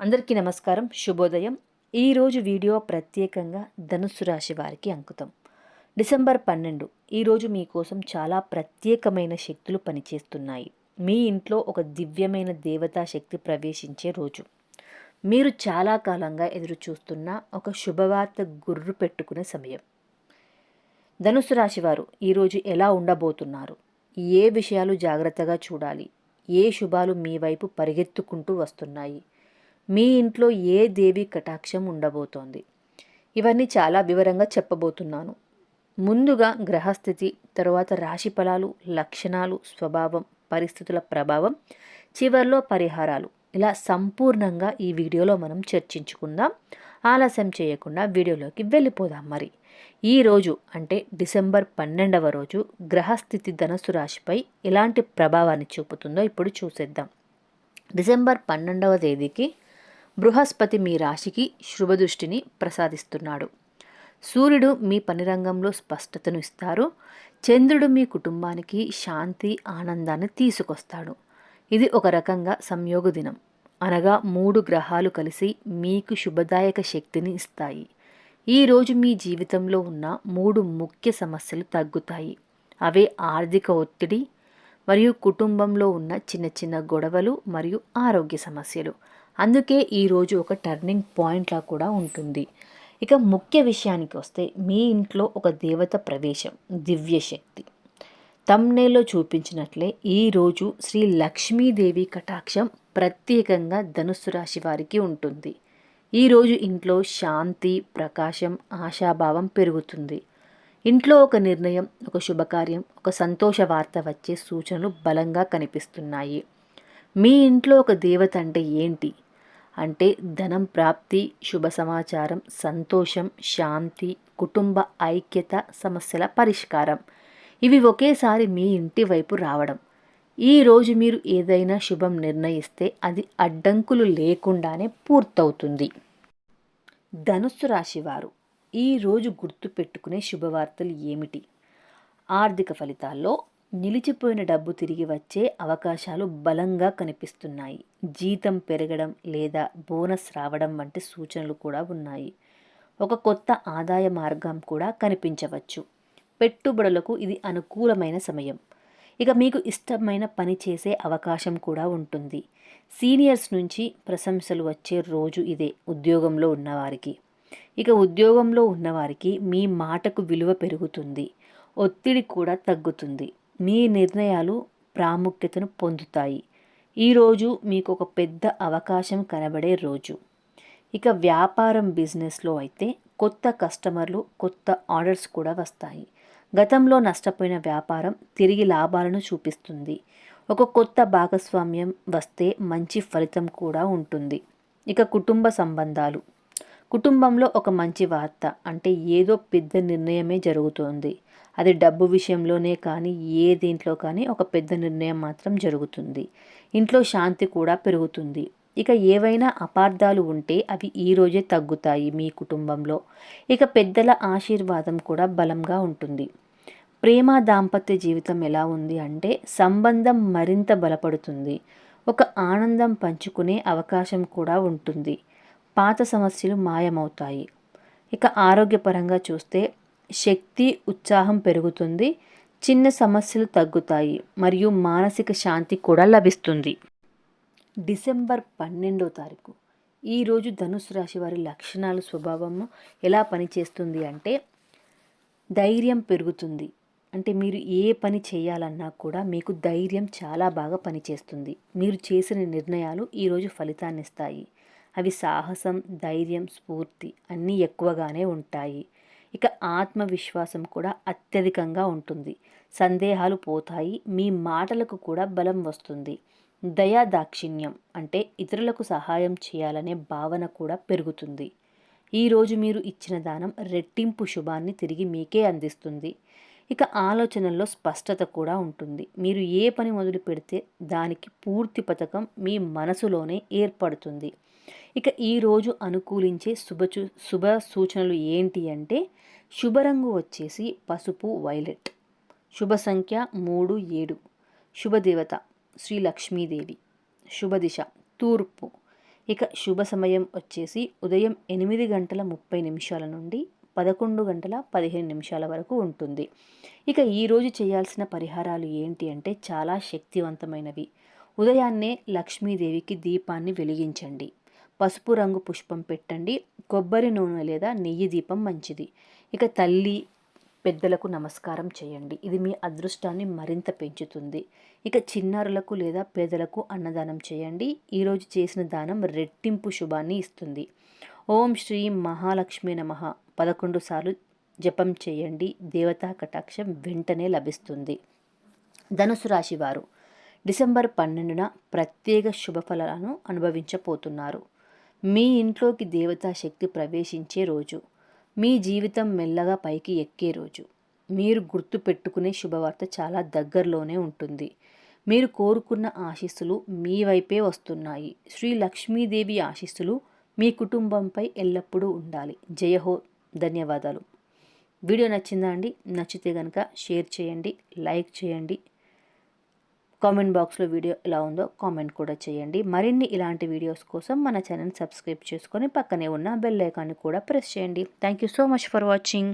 అందరికీ నమస్కారం శుభోదయం. ఈరోజు వీడియో ప్రత్యేకంగా ధనుస్సు రాశి వారికి అంకితం. డిసెంబర్ పన్నెండు ఈరోజు మీకోసం చాలా ప్రత్యేకమైన శక్తులు పనిచేస్తున్నాయి. మీ ఇంట్లో ఒక దివ్యమైన దేవతా శక్తి ప్రవేశించే రోజు. మీరు చాలా కాలంగా ఎదురు చూస్తున్న ఒక శుభవార్త గుర్రు పెట్టుకునే సమయం. ధనుసు రాశి వారు ఈరోజు ఎలా ఉండబోతున్నారు? ఏ విషయాలు జాగ్రత్తగా చూడాలి? ఏ శుభాలు మీ వైపు పరిగెత్తుకుంటూ వస్తున్నాయి? మీ ఇంట్లో ఏ దేవి కటాక్షం ఉండబోతోంది? ఇవన్నీ చాలా వివరంగా చెప్పబోతున్నాను. ముందుగా గ్రహస్థితి తరువాత రాశి ఫలాలు లక్షణాలు స్వభావం పరిస్థితుల ప్రభావం చివర్లో పరిహారాలు. ఇలా సంపూర్ణంగా ఈ వీడియోలో మనం చర్చించుకుందాం. ఆలస్యం చేయకుండా వీడియోలోకి వెళ్ళిపోదాం మరి. ఈరోజు అంటే డిసెంబర్ పన్నెండవ రోజు గ్రహస్థితి ధనస్సు రాశిపై ఎలాంటి ప్రభావాన్ని చూపుతుందో ఇప్పుడు చూసేద్దాం. డిసెంబర్ పన్నెండవ తేదీకి బృహస్పతి మీ రాశికి శుభదృష్టిని ప్రసాదిస్తున్నాడు. సూర్యుడు మీ పని రంగంలో స్పష్టతను ఇస్తారు. చంద్రుడు మీ కుటుంబానికి శాంతి ఆనందాన్ని తీసుకొస్తాడు. ఇది ఒక రకంగా సంయోగ దినం. అనగా మూడు గ్రహాలు కలిసి మీకు శుభదాయక శక్తిని ఇస్తాయి. ఈరోజు మీ జీవితంలో ఉన్న మూడు ముఖ్య సమస్యలు తగ్గుతాయి. అవే ఆర్థిక ఒత్తిడి మరియు కుటుంబంలో ఉన్న చిన్న చిన్న గొడవలు మరియు ఆరోగ్య సమస్యలు. అందుకే ఈరోజు ఒక టర్నింగ్ పాయింట్లా కూడా ఉంటుంది. ఇక ముఖ్య విషయానికి వస్తే మీ ఇంట్లో ఒక దేవత ప్రవేశం దివ్య శక్తి తమ్నేలో చూపించినట్లే ఈరోజు శ్రీ లక్ష్మీదేవి కటాక్షం ప్రత్యేకంగా ధనుస్సు రాశి వారికి ఉంటుంది. ఈరోజు ఇంట్లో శాంతి ప్రకాశం ఆశాభావం పెరుగుతుంది. ఇంట్లో ఒక నిర్ణయం ఒక శుభకార్యం ఒక సంతోష వార్త వచ్చే సూచనలు బలంగా కనిపిస్తున్నాయి. మీ ఇంట్లో ఒక దేవత అంటే ఏంటి? అంటే ధనం ప్రాప్తి శుభ సమాచారం సంతోషం శాంతి కుటుంబ ఐక్యత సమస్యల పరిష్కారం. ఇవి ఒకేసారి మీ ఇంటి వైపు రావడం. ఈరోజు మీరు ఏదైనా శుభం నిర్ణయిస్తే అది అడ్డంకులు లేకుండానే పూర్తవుతుంది. ధనుస్సు రాశివారు ఈరోజు గుర్తుపెట్టుకునే శుభవార్తలు ఏమిటి? ఆర్థిక ఫలితాల్లో నిలిచిపోయిన డబ్బు తిరిగి వచ్చే అవకాశాలు బలంగా కనిపిస్తున్నాయి. జీతం పెరగడం లేదా బోనస్ రావడం వంటి సూచనలు కూడా ఉన్నాయి. ఒక కొత్త ఆదాయ మార్గం కూడా కనిపించవచ్చు. పెట్టుబడులకు ఇది అనుకూలమైన సమయం. ఇక మీకు ఇష్టమైన పని చేసే అవకాశం కూడా ఉంటుంది. సీనియర్స్ నుంచి ప్రశంసలు వచ్చే రోజు ఇదే ఉద్యోగంలో ఉన్నవారికి. ఇక ఉద్యోగంలో ఉన్నవారికి మీ మాటకు విలువ పెరుగుతుంది. ఒత్తిడి కూడా తగ్గుతుంది. మీ నిర్ణయాలు ప్రాముఖ్యతను పొందుతాయి. ఈరోజు మీకు ఒక పెద్ద అవకాశం కనబడే రోజు. ఇక వ్యాపారం బిజినెస్లో అయితే కొత్త కస్టమర్లు కొత్త ఆర్డర్స్ కూడా వస్తాయి. గతంలో నష్టపోయిన వ్యాపారం తిరిగి లాభాలను చూపిస్తుంది. ఒక కొత్త భాగస్వామ్యం వస్తే మంచి ఫలితం కూడా ఉంటుంది. ఇక కుటుంబ సంబంధాలు. కుటుంబంలో ఒక మంచి వార్త అంటే ఏదో పెద్ద నిర్ణయమే జరుగుతోంది. అది డబ్బు విషయంలోనే కానీ ఏ దీంట్లో కానీ ఒక పెద్ద నిర్ణయం మాత్రం జరుగుతుంది. ఇంట్లో శాంతి కూడా పెరుగుతుంది. ఇక ఏవైనా అపార్థాలు ఉంటే అవి ఈరోజే తగ్గుతాయి మీ కుటుంబంలో. ఇక పెద్దల ఆశీర్వాదం కూడా బలంగా ఉంటుంది. ప్రేమ దాంపత్య జీవితం ఎలా ఉంది అంటే సంబంధం మరింత బలపడుతుంది. ఒక ఆనందం పంచుకునే అవకాశం కూడా ఉంటుంది. పాత సమస్యలు మాయమవుతాయి. ఇక ఆరోగ్యపరంగా చూస్తే శక్తి ఉత్సాహం పెరుగుతుంది చిన్న సమస్యలు తగ్గుతాయి మరియు మానసిక శాంతి కూడా లభిస్తుంది. డిసెంబర్ పన్నెండో తారీఖు. ఈరోజు ధనుసు రాశి వారి లక్షణాలు స్వభావము ఎలా పనిచేస్తుంది అంటే ధైర్యం పెరుగుతుంది. అంటే మీరు ఏ పని చేయాలన్నా కూడా మీకు ధైర్యం చాలా బాగా పనిచేస్తుంది. మీరు చేసిన నిర్ణయాలు ఈరోజు ఫలితాన్ని ఇస్తాయి. అవి సాహసం ధైర్యం స్ఫూర్తి అన్నీ ఎక్కువగానే ఉంటాయి. ఇక ఆత్మవిశ్వాసం కూడా అత్యధికంగా ఉంటుంది. సందేహాలు పోతాయి మీ మాటలకు కూడా బలం వస్తుంది. దయా దాక్షిణ్యం అంటే ఇతరులకు సహాయం చేయాలనే భావన కూడా పెరుగుతుంది. ఈరోజు మీరు ఇచ్చిన దానం రెట్టింపు శుభాన్ని తిరిగి మీకే అందిస్తుంది. ఇక ఆలోచనల్లో స్పష్టత కూడా ఉంటుంది. మీరు ఏ పని మొదలు పెడితే దానికి పూర్తి పథకం మీ మనసులోనే ఏర్పడుతుంది. ఇక ఈరోజు అనుకూలించే శుభ శుభ సూచనలు ఏంటి అంటే శుభరంగు వచ్చేసి పసుపు వైలెట్. శుభ సంఖ్య మూడు ఏడు. శుభదేవత శ్రీ లక్ష్మీదేవి. శుభదిశ తూర్పు. ఇక శుభ సమయం వచ్చేసి ఉదయం ఎనిమిది గంటల ముప్పై నిమిషాల నుండి పదకొండు గంటల పదిహేను నిమిషాల వరకు ఉంటుంది. ఇక ఈరోజు చేయాల్సిన పరిహారాలు ఏంటి అంటే చాలా శక్తివంతమైనవి. ఉదయాన్నే లక్ష్మీదేవికి దీపాన్ని వెలిగించండి. పసుపు రంగు పుష్పం పెట్టండి. కొబ్బరి నూనె లేదా నెయ్యి దీపం మంచిది. ఇక తల్లి పెద్దలకు నమస్కారం చేయండి. ఇది మీ అదృష్టాన్ని మరింత పెంచుతుంది. ఇక చిన్నారులకు లేదా పేదలకు అన్నదానం చేయండి. ఈరోజు చేసిన దానం రెట్టింపు శుభాన్ని ఇస్తుంది. ఓం శ్రీ మహాలక్ష్మి నమ. పదకొండు సార్లు జపం చేయండి. దేవతా కటాక్షం వెంటనే లభిస్తుంది. ధనుసు రాశి వారు. డిసెంబర్ పన్నెండున ప్రత్యేక శుభఫలాలను అనుభవించబోతున్నారు. మీ ఇంట్లోకి దేవతా శక్తి ప్రవేశించే రోజు మీ జీవితం మెల్లగా పైకి ఎక్కే రోజు. మీరు గుర్తు పెట్టుకునే శుభవార్త చాలా దగ్గరలోనే ఉంటుంది. మీరు కోరుకున్న ఆశీస్సులు మీ వైపే వస్తున్నాయి. శ్రీ లక్ష్మీదేవి ఆశీస్సులు మీ కుటుంబంపై ఎల్లప్పుడూ ఉండాలి. జయహో ధన్యవాదాలు. వీడియో నచ్చిందా అండి? నచ్చితే కనుక షేర్ చేయండి లైక్ చేయండి. కామెంట్ బాక్స్లో వీడియో ఎలా ఉందో కామెంట్ కూడా చేయండి. మరిన్ని ఇలాంటి వీడియోస్ కోసం మన ఛానల్ సబ్స్క్రైబ్ చేసుకొని పక్కనే ఉన్న బెల్ ఐకాన్ని కూడా ప్రెస్ చేయండి. Thank you so much for watching